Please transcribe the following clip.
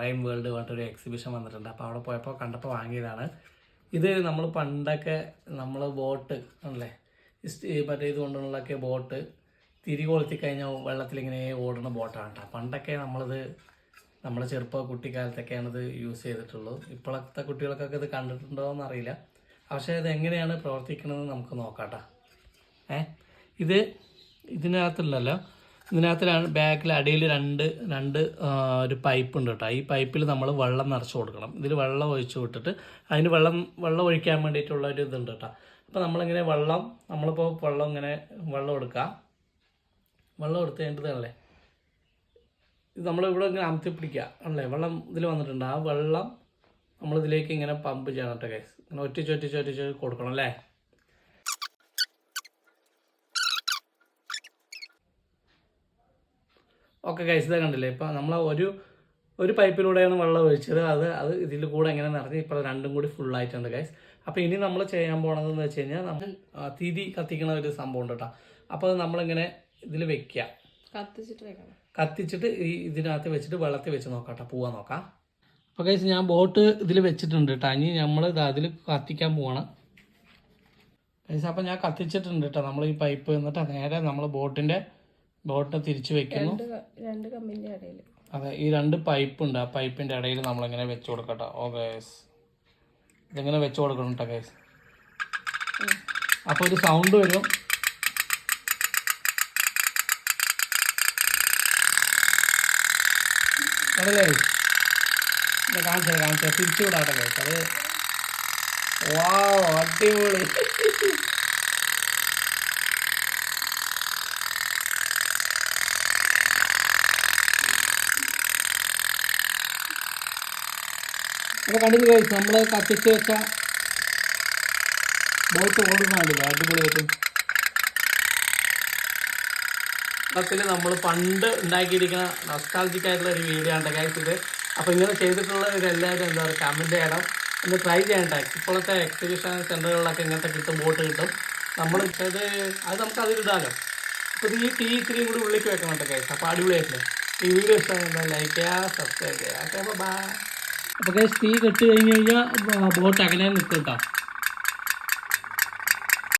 Prime world പറഞ്ഞിട്ടൊരു exhibition വന്നിട്ടുണ്ട്. അപ്പോൾ അവിടെ പോയപ്പോൾ കണ്ടപ്പോൾ വാങ്ങിയതാണ്. ഇത് നമ്മൾ പണ്ടൊക്കെ നമ്മൾ ബോട്ട് ആണല്ലേ? മറ്റേ ഇത് കൊണ്ടുള്ളൊക്കെ ബോട്ട് തിരി കൊളുത്തി കഴിഞ്ഞാൽ വെള്ളത്തിലിങ്ങനെ ഓടുന്ന ബോട്ടാണ് കേട്ടോ. പണ്ടൊക്കെ നമ്മളിത് നമ്മുടെ ചെറുപ്പ കുട്ടിക്കാലത്തൊക്കെയാണിത് യൂസ് ചെയ്തിട്ടുള്ളൂ. ഇപ്പോഴത്തെ കുട്ടികൾക്കൊക്കെ ഇത് കണ്ടിട്ടുണ്ടോ എന്നറിയില്ല പക്ഷേ ഇത് എങ്ങനെയാണ് പ്രവർത്തിക്കുന്നത് നമുക്ക് നോക്കാം കേട്ടോ. ഏ? ഇത് ഇതിനകത്തുള്ളല്ലോ ഇതിനകത്ത് ബാക്കിൽ അടിയിൽ രണ്ട് രണ്ട് ഒരു പൈപ്പ് ഉണ്ട് കേട്ടോ. ഈ പൈപ്പിൽ നമ്മൾ വെള്ളം നിറച്ച് കൊടുക്കണം. ഇതിൽ വെള്ളം ഒഴിച്ച് വിട്ടിട്ട് അതിന് വെള്ളം വെള്ളം ഒഴിക്കാൻ വേണ്ടിയിട്ടുള്ള ഒരു ഇതുണ്ട് കേട്ടോ. അപ്പോൾ നമ്മളിങ്ങനെ വെള്ളം നമ്മളിപ്പോൾ വെള്ളം ഇങ്ങനെ വെള്ളം എടുക്കുക വെള്ളം എടുത്ത് കഴിഞ്ഞിട്ടല്ലേ ഇത് നമ്മളിവിടെ ഇങ്ങനെ അമർത്തി പിടിക്കുക അല്ലേ വെള്ളം ഇതിൽ വന്നിട്ടുണ്ട്. ആ വെള്ളം നമ്മളിതിലേക്ക് ഇങ്ങനെ പമ്പ് ചെയ്യണം കേട്ടോ ഗൈസ് ഇങ്ങനെ ഒറ്റിച്ച് ഒറ്റിച്ച് ഒറ്റിച്ച് കൊടുക്കണം അല്ലേ? ഓക്കെ കഴിച്ചത് കണ്ടില്ലേ? ഇപ്പം നമ്മൾ ഒരു ഒരു പൈപ്പിലൂടെയാണ് വെള്ളം ഒഴിച്ചത്. അത് അത് ഇതിൽ കൂടെ എങ്ങനെ നിറഞ്ഞ് ഇപ്പോൾ രണ്ടും കൂടി ഫുൾ ആയിട്ടുണ്ട് ഗൈസ് അപ്പോൾ ഇനി നമ്മൾ ചെയ്യാൻ പോണതെന്ന് വെച്ച് കഴിഞ്ഞാൽ നമ്മൾ തീതി തിരി കത്തിക്കണ ഒരു സംഭവം ഉണ്ട് കേട്ടോ. അപ്പോൾ അത് നമ്മളിങ്ങനെ ഇതിൽ വെക്കുക കത്തിച്ചിട്ട് വെക്കണം. കത്തിച്ചിട്ട് ഈ ഇതിനകത്ത് വെച്ചിട്ട് വെള്ളത്തിൽ വെച്ച് നോക്കാം കേട്ടോ. പോവാൻ നോക്കാം. അപ്പോൾ ഗൈസ് ഞാൻ ബോട്ട് ഇതിൽ വെച്ചിട്ടുണ്ട് കേട്ടോ. ഇനി നമ്മൾ അതിൽ കത്തിക്കാൻ പോവാണ്. ഗൈസ് അപ്പോൾ ഞാൻ കത്തിച്ചിട്ടുണ്ട് കേട്ടോ. നമ്മൾ ഈ പൈപ്പ് എന്നിട്ട് നേരെ നമ്മൾ ബോട്ടിന്റെ ബോട്ടിനെ തിരിച്ചു വെക്കുന്നു. രണ്ട് ഇടയിൽ അതെ ഈ രണ്ട് പൈപ്പ് ഉണ്ട് ആ പൈപ്പിന്റെ ഇടയിൽ നമ്മളിങ്ങനെ വെച്ച് കൊടുക്കട്ടോ? ഓ ഗേസ് ഇതിങ്ങനെ വെച്ച് കൊടുക്കണം കേട്ടോ ഗേസ് അപ്പോൾ ഒരു സൗണ്ട് വരും. അതല്ലേ ഇത് കാണിച്ചത് കാണിച്ചത്. തിരിച്ചു വിടാട്ടെ ഗേസ് അത് വാ അടിപൊളി. അപ്പോൾ കണ്ടില്ല കഴിച്ചു നമ്മൾ കത്തിച്ച് വെച്ച ബോട്ട് ഓടുന്നുണ്ടല്ലോ അടിപൊളിയായിട്ട്. പത്തിൽ നമ്മൾ പണ്ട് ഉണ്ടാക്കിയിരിക്കുന്ന നസ്റ്റാൾജിക് ആയിട്ടുള്ള ഒരു വീഡിയോ ആണ് ഗൈസ് ഇത്. അപ്പോൾ ഇങ്ങനെ ചെയ്തിട്ടുള്ളവർ എല്ലാവരും എന്താ പറയുക കമന്റ് ചെയ്യണം. ഒന്ന് ട്രൈ ചെയ്യണ്ട ഇപ്പോഴത്തെ എക്സിബിഷൻ സെന്ററുകളിലൊക്കെ ഇങ്ങനത്തെ കിട്ടും ബോട്ട് കിട്ടും. നമ്മൾ ഇത് അത് നമുക്ക് അതിലിടാലോ അപ്പോൾ ഈ ടീ ഇത്രയും കൂടി ഉള്ളിലേക്ക് വെക്കണം കേട്ടോ ഗൈസ് അപ്പോൾ അടിപൊളിയായിട്ടില്ലേ ഈ വീഡിയോ ഇഷ്ടമായിരുന്നു ലൈക്ക് ചെയ്യുക സബ്സ്ക്രൈബ് ചെയ്യുക. ബൈ അപ്പോൾ ഗൈസ് തീ കെട്ട് കഴിഞ്ഞ് കഴിഞ്ഞാൽ ബോട്ട് അങ്ങനെ നിൽക്കും കേട്ടോ